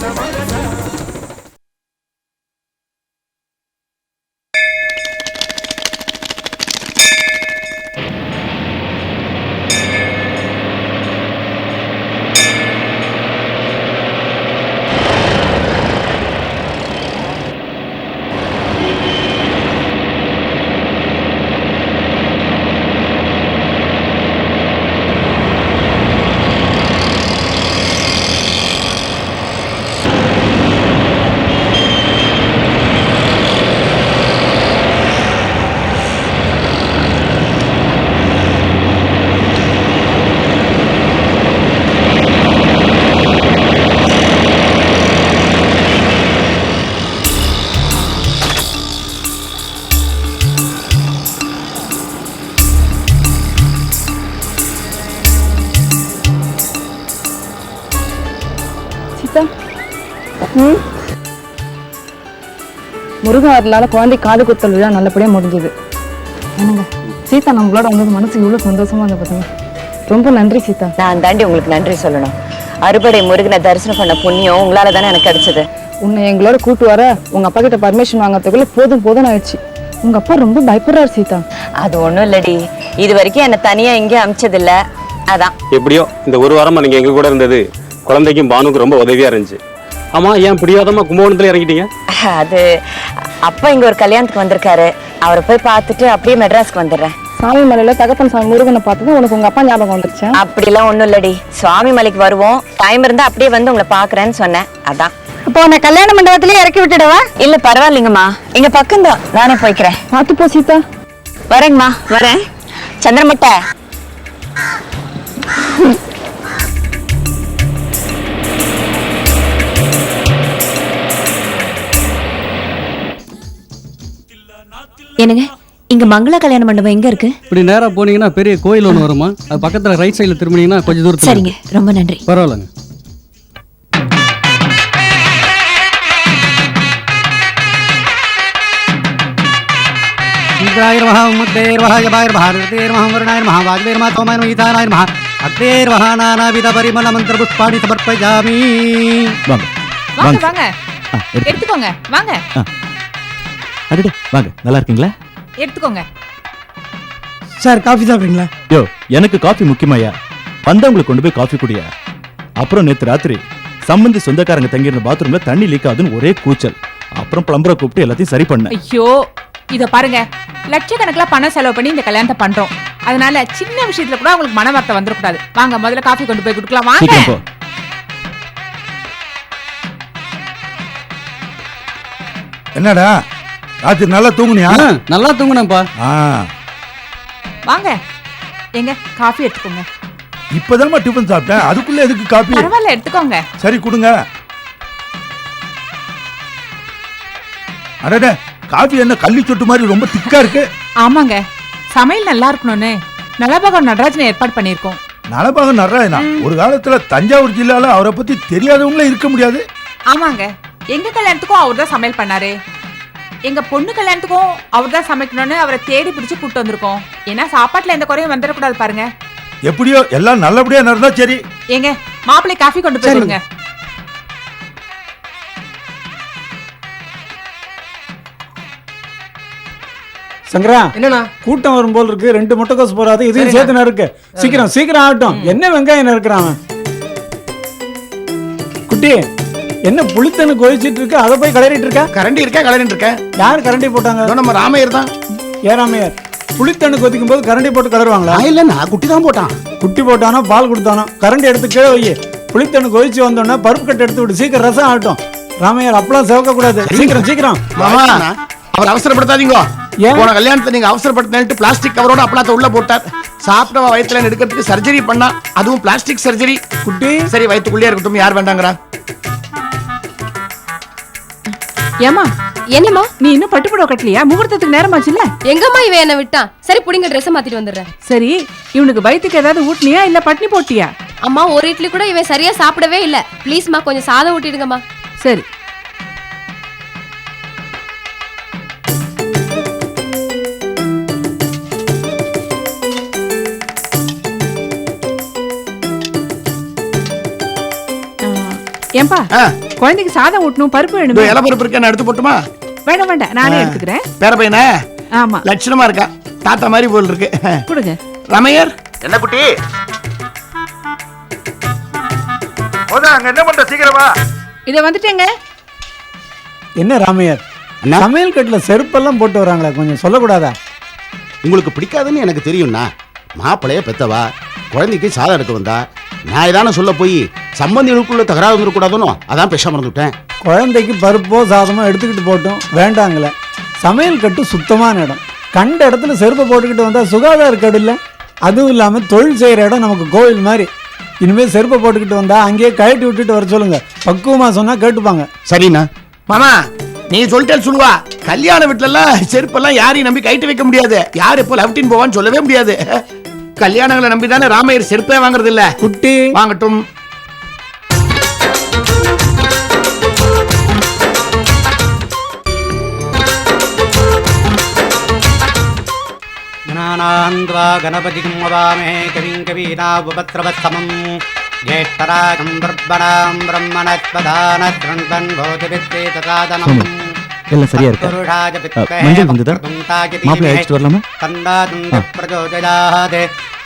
Somebody Sita ம்? முருகன் அருளால குழந்தை காது குத்தல் விழா நல்லபடியா முடிஞ்சது. என்னங்க சீதா நம்மளோட உங்களுக்கு மனசு இவ்வளவு சந்தோஷமா இருந்த பார்த்தீங்க ரொம்ப நன்றி சீதா. நான் தாண்டி உங்களுக்கு நன்றி சொல்லணும். அறுபடை முருகனை தரிசனம் பண்ண புண்ணியம் உங்களால தானே எனக்கு கிடைச்சது. உன்னை எங்களோட கூட்டு வர உங்க அப்பா கிட்ட பர்மிஷன் வாங்கறதுக்குள்ள போதும் போதும் ஆயிடுச்சு. உங்க அப்பா ரொம்ப பயப்படுறாரு சீதா. அது ஒண்ணும் இல்லடி. இது வரைக்கும் என்னை தனியா எங்கேயும் அமிச்சதில்ல. அதான். எப்படியோ இந்த ஒரு வாரமா நீங்க எங்க கூட இருந்தது. குழந்தைக்கும் பானுக்கும் ரொம்ப உதவியா இருந்துச்சு. ஆமா ஏன் பிடிவாதமா கும்பகோணத்துல இறங்கிட்டீங்க? அது அப்பா இங்க ஒரு கல்யாணத்துக்கு வந்திருக்காரு. அவரை போய் பார்த்துட்டு அப்படியே மெட்ராஸ்க்கு வந்துடுறேன். சாமி மலையில தகப்பன் சாமி முருகனை பார்த்ததும் உனக்கு உங்க அப்பா ஞாபகம் வந்துருச்சு? அப்படிலாம் ஒண்ணும் இல்லடி. சுவாமி மலைக்கு வருவோம். டைம் இருந்தா அப்படியே வந்து உங்களை பாக்குறேன்னு சொன்னேன். அதான். இப்போ உன்னை கல்யாண மண்டபத்திலே இறக்கி விட்டுடவா? இல்ல பரவாயில்லைங்கம்மா. இங்க பக்கம் தான் நானே போய்க்கிறேன். பார்த்து போ சீதா. வரேங்கம்மா. வரேன். சந்திரமுட்டை. என்னங்க இங்க மங்கள கல்யாண மண்டபம் எங்க இருக்கு? இப்படி நேரா போனீங்கன்னா பெரிய கோயில் ஒன்று வருமா? அது பக்கத்துல ரைட் சைடுல திரும்பினீங்கன்னா கொஞ்சம் தூரத்துல சரிங்க ரொம்ப நன்றி. பரவாயில்லைங்க. வாங்க வாங்க வாங்க. எடுத்துக்கோங்க வாங்க. அடடே வாங்க நல்லா இருக்கீங்களா? எடுத்துக்கோங்க. சார் காஃபி சாப்பிட்றீங்களா? யோ எனக்கு காஃபி முக்கியமாயா வந்தவங்களுக்கு கொண்டு போய் காஃபி குடியா. அப்புறம் நேத்து ராத்திரி சம்பந்தி சொந்தக்காரங்க தங்கியிருந்த பாத்ரூம்ல தண்ணி லீக் ஆகுதுன்னு ஒரே கூச்சல். அப்புறம் பிளம்பரை கூப்பிட்டு எல்லாத்தையும் சரி பண்ணேன். ஐயோ இத பாருங்க. லட்சக்கணக்கில பணம் செலவு பண்ணி இந்த கல்யாணத்தை பண்றோம். அதனால சின்ன விஷயத்துல கூட உங்களுக்கு மன வந்துடக்கூடாது. வாங்க முதல்ல காஃபி கொண்டு போய் கொடுக்கலாம். வாங்க. சீக்கிரம் போ. என்னடா? ராத்திரி நல்லா தூங்குனியா? ஆ, நல்லா தூங்குனேன்ப்பா. ஆ. வாங்க. எங்க? காஃபி எடுத்துக்கோங்க. இப்பதாம்மா டிஃபன் சாப்பிட்டேன். அதுக்குள்ள எதுக்கு காப்பி பரவாயில்ல எடுத்துக்கோங்க. சரி கொடுங்க. அடடே காபி என்ன கள்ளி சொட்டு மாதிரி ரொம்ப திக்கா இருக்கு? ஆமாங்க. சமையல் நல்லா இருக்கணும்னு நலபாகம் நடராஜனை ஏற்பாடு பண்ணியிருக்கோம். நலபாக நடுறாயனா ஒரு காலத்துல தஞ்சாவூர் ஜில்லால அவரை பத்தி தெரியாதவங்களே இருக்க முடியாது? ஆமாங்க. எங்க கல்யாணத்துக்கும் அவர் தான் சமையல் பண்ணாரு. எங்க பொண்ணு கல்யாணத்துக்கும் அவர் தான் சமைக்கணும்னு அவரை தேடி பிடிச்சு கூட்டு வந்திருக்கோம். ஏன்னா சாப்பாட்டுல எந்த குறையும் வந்துடக்கூடாது பாருங்க. எப்படியோ எல்லாம் நல்லபடியா நடந்தா சரி. ஏங்க மாப்பிள்ளை காஃபி கொண்டு போய் கொடுங்க. சங்கரா என்னண்ணா? கூட்டம் வரும் போல் இருக்கு. ரெண்டு முட்டைக்கோஸ் போறாது. இதையும் சேர்த்து இருக்கு சீக்கிரம் சீக்கிரம் ஆகட்டும். என்ன வெங்காயம் இருக்கிறான் குட்டி என்ன புளித்தனு கொதிச்சிட்டு இருக்கு அதை போய் கிளறிட்டு இருக்கா கரண்டி இருக்கா? கலரிட்டு இருக்கேன் யார் கரண்டி போட்டாங்க? நம்ம ராமையர் தான். ஏறாமையார் புளித்தண்ணு கொதிக்கும் போது கரண்டி போட்டு கிளறுவாங்களா இல்ல நான் குட்டி தான் போட்டான். குட்டி போட்டானோ? பால் கொடுத்தானோ? கரண்டி எடுத்து கீழே வை. புளித்தண்ணு கொதிச்சு வந்தோடனே பருப்பு கட்டு எடுத்து விட்டு சீக்கிரம் ரசம் ஆகட்டும். ராமையார் அப்பெல்லாம் சிவக்க கூடாது சீக்கிரம் சீக்கிரம். அவர் அவசரப்படுத்தாதீங்க? போன கல்யாணத்தை நீங்க அவசரப்படுத்தினு பிளாஸ்டிக் கவரோட அப்பளாத்த உள்ள போட்டார். சாப்பிட்டவ வயித்துல எடுக்கிறதுக்கு சர்ஜரி பண்ணா அதுவும் பிளாஸ்டிக் சர்ஜரி குட்டி. சரி வயிற்றுக்குள்ளே இருக்கட்டும் யார் வேண்டாங்கிறா? ஏமா என்னம்மா? நீ இன்னும் பட்டு புடவை கட்டலையா? முகூர்த்தத்துக்கு நேரம் ஆச்சுல்ல எங்கம்மா இவன் என்ன விட்டான் சரி புடிங்க ட்ரெஸ் மாத்திட்டு வந்துடுறேன். சரி இவனுக்கு வயிற்றுக்கு ஏதாவது ஊட்டினியா? இல்ல பட்டினி போட்டியா? அம்மா ஒரு இட்லி கூட இவன் சரியா சாப்பிடவே இல்ல. ப்ளீஸ்மா கொஞ்சம் சாதம் ஊட்டிடுங்கம்மா. சரி. ஏம்பா? ஆ. குழந்தைக்கு சாதம் ஊட்டணும் பருப்பு வேணுமே? இலை பருப்பு இருக்கேன் எடுத்து போட்டுமா? வேண்டாம் வேண்டாம். நானே எடுத்துக்கிறேன். பேர பையனே? ஆமா. லட்சணமா இருக்கா? தாத்தா மாதிரி போல் இருக்கு. கொடுங்க. ரமையர்? என்ன குட்டி? அங்க என்ன பண்ற? சீக்கிரமா இத வந்துட்டேங்க. என்ன ராமையர்? சமையல் கட்டில் செருப்பெல்லாம் போட்டு வராங்களே கொஞ்சம் சொல்லக்கூடாதா? உங்களுக்கு பிடிக்காதுன்னு எனக்கு தெரியும்ண்ணா மாப்பிளைய பெத்தவா? குழந்தைக்கு சாதம் எடுக்க வந்தா நான் இதான சொல்ல போய் சம்பந்திகளுக்குள்ள தகராறு வந்துடக்கூடாதுன்னு அதான் பேச மறந்துவிட்டேன் குழந்தைக்கு பருப்போ சாதமோ எடுத்துக்கிட்டு போட்டோம். வேண்டாங்களே. சமையல் கட்டு சுத்தமான இடம். கண்ட இடத்துல செருப்பை போட்டுக்கிட்டு வந்தால் சுகாதார கேடு இல்லை. அதுவும் இல்லாமல் தொழில் செய்கிற இடம் நமக்கு கோவில் மாதிரி. இனிமேல் செருப்பை போட்டுக்கிட்டு வந்தால் அங்கேயே கழட்டி விட்டுட்டு வர சொல்லுங்க. பக்குவமாக சொன்னால் கேட்டுப்பாங்க. சரிண்ணா. மாமா நீ சொல்லிட்டே சொல்லுவா. கல்யாண வீட்டுல எல்லாம் செருப்பெல்லாம் யாரையும் நம்பி கைட்டு வைக்க முடியாது. யார் எப்போ லெப்டின் போவான்னு சொல்லவே முடியாது. கல்யாணங்களை நம்பி தானே ராமையர் செருப்பே வாங்குறது இல்ல குட்டி. வாங்கட்டும். கணபதிக்கும் வவாமே கவிங் கவீனாபுபத்ரவத்தமம் ஜேஷ்டராகம் பிரம்மணாம் பிரம்மணத்வதான கிருண்பன் போதிவித்தே ததாதனம். எல்லாம் சரியா இருக்கு? மஞ்சள்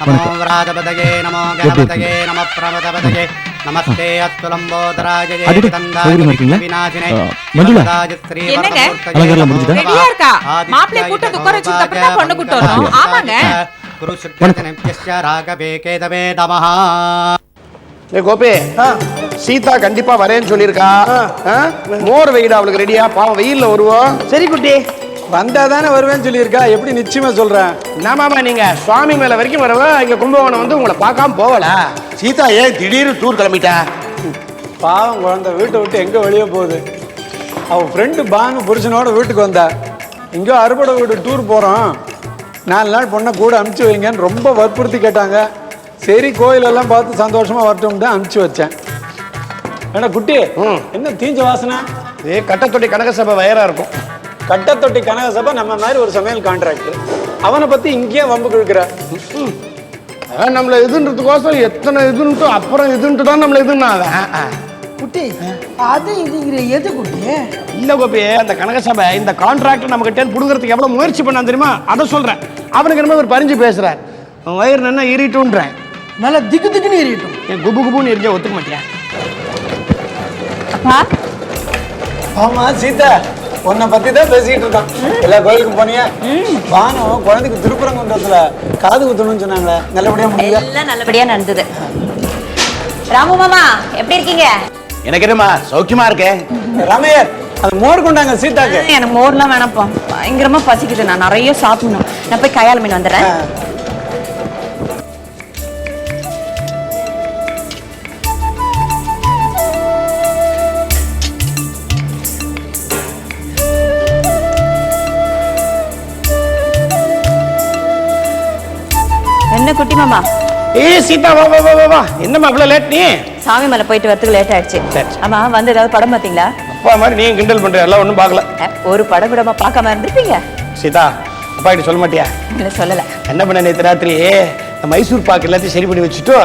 நமோ விராஜபதயே நமோ கணபதயே நம பிரபதபதயே நமஸ்தே அத்துலம்போதராஜயே தந்தாஜி விநாசினே. மஞ்சுளாஜி ஸ்ரீ என்னங்க? அலங்காரம் முடிஞ்சதா? ரெடியா இருக்கா? மாப்ளே கூட்ட துக்கற வச்சு தப்பா சீதா கண்டிப்பா வரேன்னு சொல்லியிருக்கா. மோர் வெயிடா அவளுக்கு ரெடியா பாவம் வெயில்ல வருவோம் சரி குட்டி. வந்தால் தானே வருவேன்னு சொல்லியிருக்கா? எப்படி நிச்சயமாக சொல்கிறேன் என்ன மாமா நீங்க? சுவாமி மேல வரைக்கும் வரவ? இங்க கும்பகோணம் வந்து உங்களை பார்க்காம போகல? சீதா ஏன் திடீர்னு டூர் கிளம்பிட்டா? பாவம் குழந்தை வீட்டை விட்டு எங்கே வெளியே போகுது? அவள் ஃப்ரெண்டு பானு புருஷனோட வீட்டுக்கு வந்தா. எங்கேயோ அறுபடை வீடு டூர் போகிறோம் நாலு நாள் பொண்ணை கூட அனுப்பிச்சி வைங்கன்னு ரொம்ப வற்புறுத்தி கேட்டாங்க. சரி கோயிலெல்லாம் பார்த்து சந்தோஷமாக வரட்டும்னு தான் அனுப்பிச்சி வச்சேன். ஏன்னா குட்டி என்ன தீஞ்ச வாசனை? ஏ கட்டத்தொட்டி கனக சபை வயரா இருக்கும். கட்டத்தொட்டி கனக சபை நம்ம மாதிரி ஒரு சமையல் கான்ட்ராக்ட் அவனை பற்றி இங்கேயே வம்பு கொடுக்குற அதான் நம்மள இதுன்றதுக்கோசம் எத்தனை இதுன்ட்டு அப்புறம் இதுன்ட்டு தான் நம்மள இதுன்னா குட்டி அது இதுங்கிற எது குட்டி? இல்ல கோபி அந்த கனக சபை இந்த கான்ட்ராக்ட் நம்ம கிட்ட புடுங்கிறதுக்கு எவ்வளவு முயற்சி பண்ணான் தெரியுமா? அதை சொல்றேன். அவனுக்கு என்னமோ ஒரு பறிஞ்சு பேசுறார். அவன் வயிறு என்ன ஈறிட்டுன்றேன் நல்லா திக்கு திக்குன்னு எரியட்டும். என் குபு குபுன்னு எரிஞ்சா ஒத்துக்க மாட்டியா? அப்பா. ஆமா சீதா. உன்னை பத்தி தான் பேசிக்கிட்டு இருக்கான். எல்லா கோயிலுக்கும் போனியா. வானம் குழந்தைக்கு திருப்பரங்குன்றத்துல காது குத்தணும்னு சொன்னாங்களே நல்லபடியா முடியல எல்லாம் நல்லபடியா நடந்தது. ராமு மாமா எப்படி இருக்கீங்க? எனக்கு என்னம்மா சௌக்கியமா இருக்கேன் ரமையர் அது மோர் கொண்டாங்க சீதாக்கு. எனக்கு மோர்லாம் வேணாம்ப்பா பயங்கரமா பசிக்குது. நான் நிறைய சாப்பிடணும். நான் போய் கையால் மீன் வந்துடுறேன். என்ன குட்டி மாமா? ஏ சீதா வா வா வா வா என்னம்மா இவ்வளவு லேட் நீ? சாமி மலை போயிட்டு வரதுக்கு லேட் ஆயிடுச்சு. ஆமா வந்து ஏதாவது படம் பார்த்தீங்களா? அப்பா மாதிரி நீ கிண்டல் பண்ற எல்லாம் ஒன்றும் பார்க்கல. அஹ், ஒரு படம் கூடமா பார்க்காம இருந்திருப்பீங்க. சீதா அப்பா கிட்ட சொல்ல மாட்டியா? இல்ல சொல்லல. என்ன பண்ண நேற்று ராத்திரி? மைசூர் பாக்கு எல்லாத்தையும் சரி பண்ணி வச்சுட்டு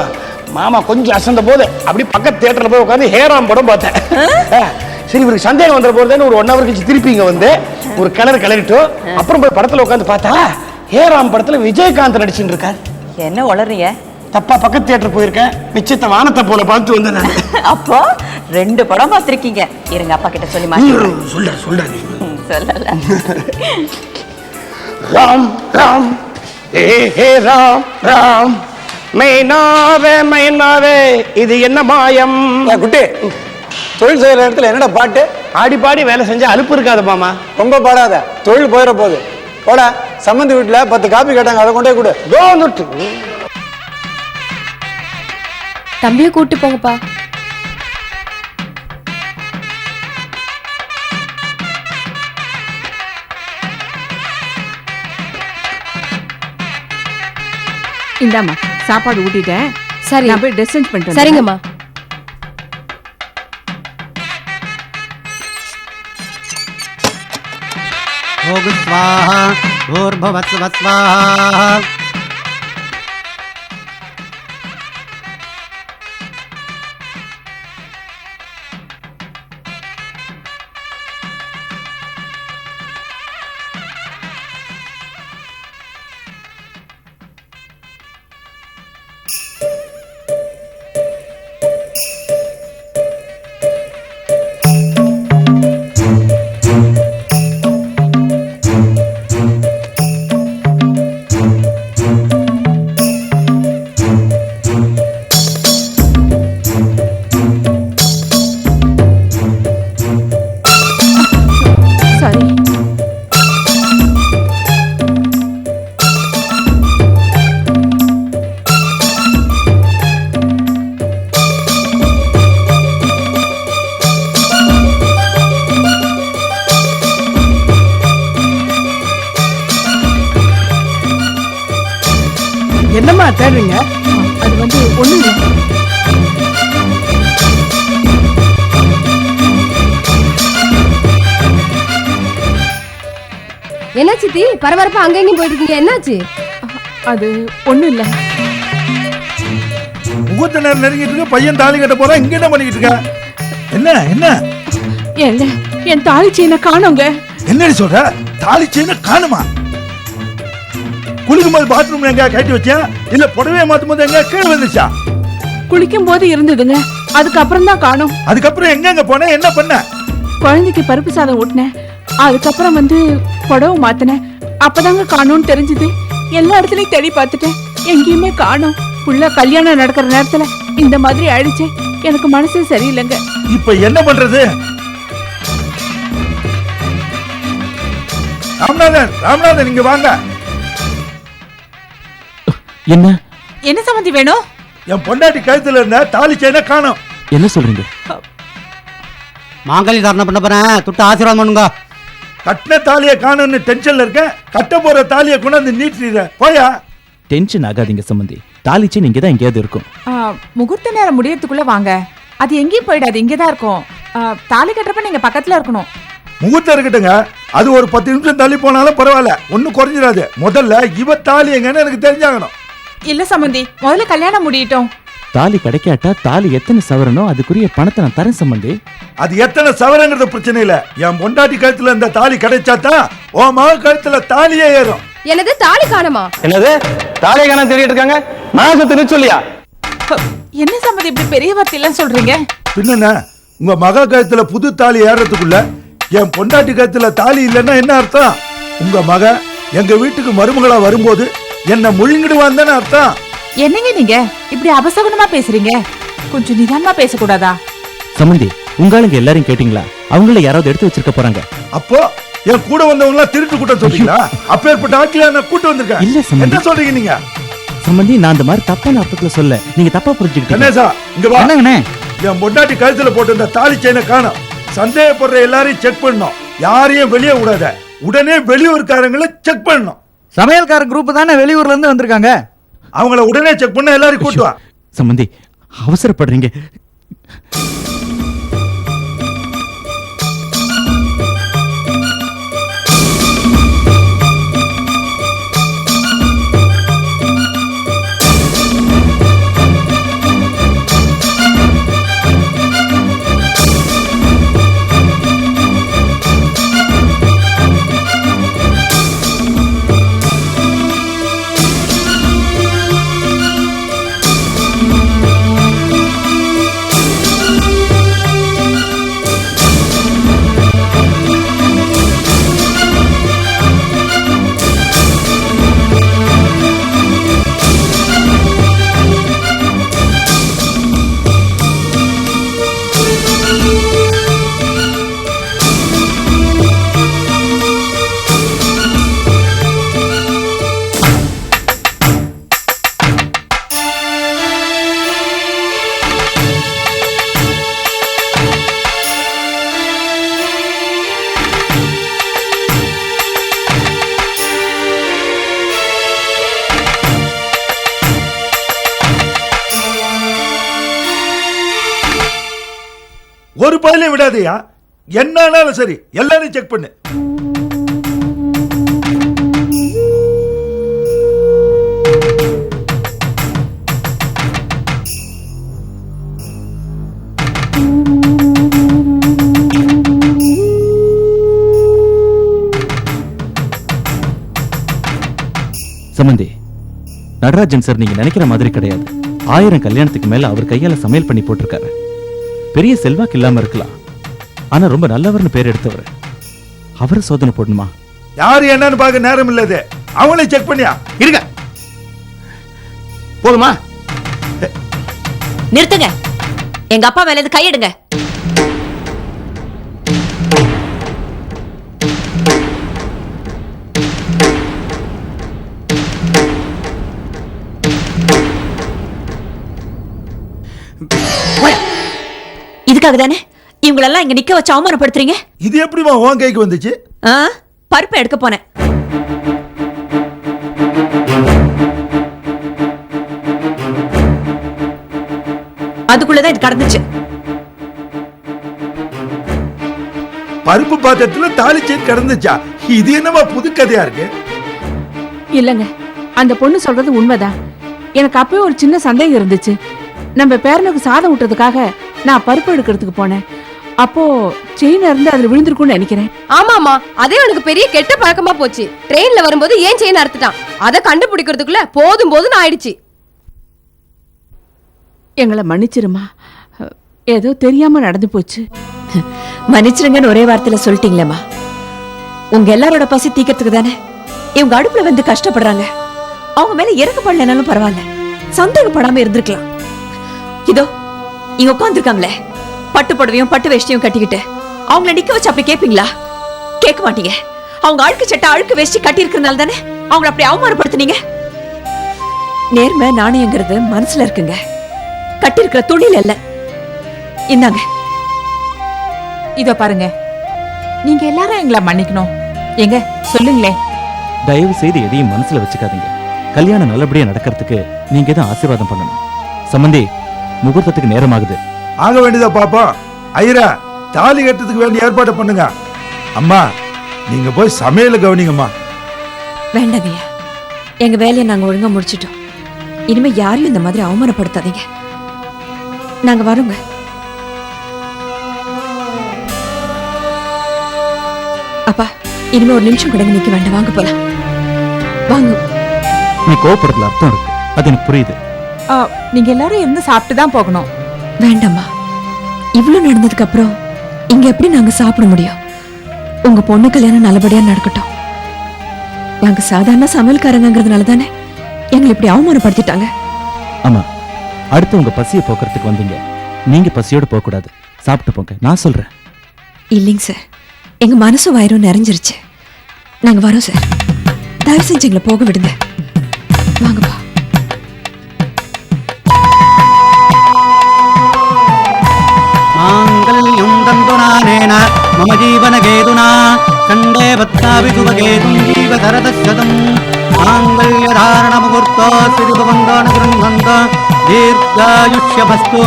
மாமா கொஞ்சம் அசந்த போது அப்படி பக்கத்து தியேட்டர்ல போய் உட்காந்து ஹேராம் படம் பார்த்தேன். சரி இவருக்கு சந்தேகம் வந்துட போறதுன்னு ஒரு ஒன் ஹவர் கழிச்சு திருப்பி இங்க வந்து ஒரு கிணறு கிளறிட்டு அப்புறம் போய் படத்துல உட்காந்து பார்த்தா ஹேராம் படத்துல விஜயகாந்த் நடிச்சுட்டு இருக்கார். என்ன உளறீங்க தப்பா பக்கத்து தியேட்டர் போயிருக்கேன். மிச்சத்தை வானத்தை போல பார்த்து வந்தேன் நான். அப்போ ரெண்டு படம் பார்த்திருக்கீங்க. இருங்க அப்பா கிட்ட சொல்லி மாட்டி நீ ம், சொல்லல. ராம் ராம். ஏ ஹே ராம் ராம். மைனாவே மைனாவே இது என்ன மாயம்? குட்டி தொழில் செய்யற இடத்துல என்னடா பாட்டு? ஆடி பாடி வேலை செஞ்சா அலுப்பு இருக்காது மாமா. ரொம்ப பாடாத தொழில் போயிட போகுது போடா. சம்மந்தி வீட்டில் பத்து காப்பி கேட்டாங்க அதை கொண்டே கூட. தோ வந்துட்டு. தம்பியை கூட்டு போங்கப்பா. இந்தாம்மா சாப்பாடு ஊட்டிட்டேன். சரி. நான் போய் ட்ரெஸ் பண்ணிட்டு சரிங்கம்மா. ஓகு भूर्भुवत्सव स्वाहा என்ன சித்தி? பரபரப்பா அங்க எங்கேயும் போயிட்டு இருக்கீங்க என்னாச்சு? அது ஒண்ணும் இல்ல. முகூர்த்த நேரம் நெருங்கிட்டு இருக்கு. பையன் தாலி கட்ட போறான் இங்க என்ன பண்ணிக்கிட்டு இருக்க? என்ன? என்ன? ஏங்க என் தாலி செயினை காணோங்க. என்னடி சொல்ற? தாலி செயின காணுமா? குளிக்கும் போது பாத்ரூம்ல எங்க கட்டி வச்சியா? இல்ல புடவைய மாத்தும் போது எங்க கீழே வந்துச்சா குளிக்கும் போது இருந்ததுங்க அதுக்கப்புறம் தான் காணோம். அதுக்கப்புறம் எங்க எங்க போன? என்ன பண்ண? குழந்தைக்கு பருப்பு சாதம் ஊட்டினேன். அதுக்கப்புறம் வந்து புடவை மாத்தினேன் அப்பதாங்க காணோம்னு தெரிஞ்சது. எல்லா இடத்துலயும் தேடி பார்த்துட்டேன். எங்கேயுமே காணோம். புள்ள கல்யாணம் நடக்கிற நேரத்துல இந்த மாதிரி ஆயிடுச்சு. எனக்கு மனசே சரியில்லைங்க. இப்ப என்ன பண்றது? ராமநாதன் ராமநாதன் இங்க வாங்க. என்ன? என்ன சம்மந்தி வேணும்? என் பொண்டாட்டி கழுத்துல இருந்த தாலி செயின காணோம். என்ன சொல்றீங்க? மாங்கல்ய தாரணம் பண்ண போறேன். துட்டு ஆசீர்வாதம் பண்ணுங்க. கட்டின தாலியை காணும்னு டென்ஷன்ல இருக்கேன் கட்ட போற தாலியை கொண்டாந்து நீட்டுற போயா? டென்ஷன் ஆகாதீங்க சம்பந்தி தாலி செயின் இங்கே தான் எங்கேயாவது இருக்கும். முகூர்த்த நேரம் முடியறதுக்குள்ள வாங்க. அது எங்கேயும் போயிடாது இங்கதான் இருக்கும். தாலி கட்டுறப்ப நீங்க பக்கத்துல இருக்கணும். முகூர்த்தம் இருக்கட்டுங்க. அது ஒரு பத்து நிமிஷம் தள்ளி போனாலும் பரவாயில்ல. ஒன்றும் குறைஞ்சிடாது. முதல்ல இவ தாலி எங்கன்னு எனக்கு தெரிஞ்சாகணும். இல்ல சம்மந்தி முதல்ல கல்யாணம் முடியட்டும். தாலி கிடைக்காட்டா தாலி எத்தனை சவரனோ அதுக்குரிய பணத்தை நான் தரேன் சம்பந்தி. அது எத்தனை சவரங்கிறது பிரச்சனை இல்ல என் பொண்டாட்டி கழுத்துல இந்த தாலி கிடைச்சாதான் ஓ மக கழுத்துல தாலியே ஏறும். எனது தாலி காணுமா? என்னது? தாலியை காண தேடிட்டு இருக்காங்க மாசத்து சொல்லியா என்ன சம்மந்தி இப்படி பெரிய வார்த்தையெல்லாம் சொல்றீங்க? பின்னென்ன? உங்க மக கழுத்துல புது தாலி ஏறதுக்குள்ள என் பொண்டாட்டி கழுத்துல தாலி இல்லைன்னா என்ன அர்த்தம்? உங்க மக எங்க வீட்டுக்கு மருமகளா வரும்போது என்ன முழுங்கிடுவான் தானே அர்த்தம்? என்னங்க நீங்க? இப்படி அபசகுனமா பேசுறீங்க? கொஞ்சம் நிதானமா பேசக்கூடாதா? சம்பந்தி உங்க ஆளுங்க எல்லாரையும் கேட்டீங்களா? அவங்கள யாராவது எடுத்து வச்சிருக்க போறாங்க? அப்போ என் கூட வந்தவங்க எல்லாம் திருட்டு கூட்டம் சொல்றீங்களா? அப்பேற்பட்ட ஆட்சியில நான் கூட்டு வந்திருக்கேன். இல்ல சம்பந்தி. என்ன சொல்றீங்க நீங்க? சம்பந்தி நான் அந்த மாதிரி தப்பான அர்த்தத்துல சொல்ல. நீங்க தப்பா புரிஞ்சுக்கிட்டீங்க. கணேசா இங்க வா. என்னங்கண்ணே? என் பொண்டாட்டி கழுத்துல போட்டு இந்த தாலி செயினை காணும். சந்தேகப்படுற எல்லாரையும் செக் பண்ணணும் யாரையும் வெளியே விடாத. உடனே வெளியூர்காரங்களை செக் பண்ணணும் சமையல்கார குரூப் தானே வெளியூர்ல இருந்து வந்திருக்காங்க? அவங்கள உடனே செக் பண்ண எல்லாரும் கூட்டு வா. சம்பந்தி அவசரப்படுறீங்க. ஒரு பதிலையும் விடாதயா? என்னாலும் சரி எல்லாரையும் செக் பண்ணு. சம்பந்தி நடராஜன் சார் நீங்க நினைக்கிற மாதிரி கிடையாது. ஆயிரம் கல்யாணத்துக்கு மேல அவர் கையால சமையல் பண்ணி போட்டிருக்காரு. பெரிய செல்வாக்கு இல்லாம இருக்கலாம். ஆனா ரொம்ப நல்லவர்னு பேர் எடுத்தவர். அவரை சோதனை போடணுமா? யாரு என்னன்னு பார்க்க நேரம் இல்லது அவங்களையும் செக் பண்ணியா? இருங்க. போதுமா? நிறுத்துங்க. எங்க அப்பா மேல இருந்து கையெடுங்க. இதுக்காக தானே இவங்களெல்லாம் இங்க நிக்க வச்சு அவமானப்படுத்துறீங்க? இது எப்படிமா உன் கைக்கு வந்துச்சு? ஆ பருப்பு எடுக்க போனேன். அதுக்குள்ளதான் இது கடந்துச்சு. பருப்பு பாத்திரத்துல தாளிச்சு கடந்துச்சா? இது என்னவா புது கதையா இருக்கு? இல்லங்க அந்த பொண்ணு சொல்றது உண்மைதான். எனக்கு அப்பவே ஒரு சின்ன சந்தேகம் இருந்துச்சு. நம்ம பேரனுக்கு சாதம் விட்டதுக்காக நான் பருப்பு எடுக்கிறதுக்கு போனேன். அப்போ செயின் இருந்து அதுல விழுந்திருக்கும்னு நினைக்கிறேன். ஆமாமா அதே எனக்கு பெரிய கெட்ட பழக்கமா போச்சு. ட்ரெயின்ல வரும்போது ஏன் செயின் அறுத்துட்டான்? அதை கண்டுபிடிக்கிறதுக்குள்ள போதும் போதும் ஆயிடுச்சு. எங்களை மன்னிச்சிருமா? ஏதோ தெரியாம நடந்து போச்சு. மன்னிச்சிருங்கன்னு ஒரே வார்த்தையில சொல்லிட்டீங்களேம்மா. உங்க எல்லாரோட பசி தீக்கிறதுக்கு தானே? இவங்க அடுப்புல வந்து கஷ்டப்படுறாங்க. அவங்க மேல இறக்கப்படலனாலும் பரவாயில்ல. சந்தேகப்படாம இருந்திருக்கலாம். இதோ இங்க உட்காந்துருக்காங்களே பட்டு புடவையும் பட்டு வேஷ்டியும் கட்டிக்கிட்டு. அவங்கள நிக்க வச்சு அப்படி கேப்பீங்களா? கேட்க மாட்டீங்க. அவங்க அழுக்கு சட்டை அழுக்கு வேஷ்டி கட்டி இருக்கிறதுனால தானே அவங்கள அப்படி அவமானப்படுத்துனீங்க? நேர்மை நாணயங்கிறது மனசுல இருக்குங்க. கட்டி இருக்கிற துணியில இல்ல. இந்தாங்க. இதோ பாருங்க. நீங்க எல்லாரும் எங்களை மன்னிக்கணும். எங்க சொல்லுங்களேன் தயவு செய்து எதையும் மனசுல வச்சுக்காதீங்க. கல்யாணம் நல்லபடியா நடக்கிறதுக்கு நீங்க தான் ஆசீர்வாதம் பண்ணணும். சம்பந்தி முகூர்த்தத்துக்கு நேரமாகுது. ஆக வேண்டியதா பாப்போம் ஐயரா தாலி கட்டுறதுக்கு வேண்டிய ஏற்பாடு பண்ணுங்க. அம்மா நீங்க போய் சமையல கவனிங்கம்மா. வேண்டாங்கய்யா எங்க வேலையை நாங்க ஒழுங்கா முடிச்சிட்டோம். இனிமே யாரையும் இந்த மாதிரி அவமானப்படுத்தாதீங்க. நாங்க வரோங்க. அப்பா இனிமே ஒரு நிமிஷம் கூட நிக்க வேண்டாம். வாங்க போலாம். வாங்க. நீ கோவப்படுறதுல அர்த்தம் இருக்கு. அது எனக்கு புரியுது. நீங்க எல்லாரும் இருந்து சாப்பிட்டு தான் போகணும். வேண்டாம்மா. இவ்வளவு நடந்ததுக்கு அப்புறம் இங்க எப்படி நாங்க சாப்பிட முடியும்? உங்க பொண்ணு கல்யாணம் நல்லபடியா நடக்கட்டும். நாங்க சாதாரண சமையல்காரங்கிறதுனால தானே எங்களை இப்படி அவமானப்படுத்திட்டாங்க. ஆமா. அடுத்து உங்க பசியை போக்குறதுக்கு வந்தீங்க. நீங்க பசியோட போக கூடாது சாப்பிட்டு போங்க. நான் சொல்றேன். இல்லைங்க சார். எங்க மனசு வயிறும் நிறைஞ்சிருச்சு. நாங்க வரோம் சார். தயவு செஞ்சு எங்களை போக விடுங்க. வாங்கப்பா. तन्तुनानेन मम जीवनकेतुना कण्डे भत्तापि शुभकेतुं जीवधरदशतम् माङ्गल्यधारणमुहूर्तोऽस्ति शुभबन्धो न गृह्णन्त दीर्घायुष्यभस्तु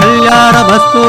कल्याणभस्तु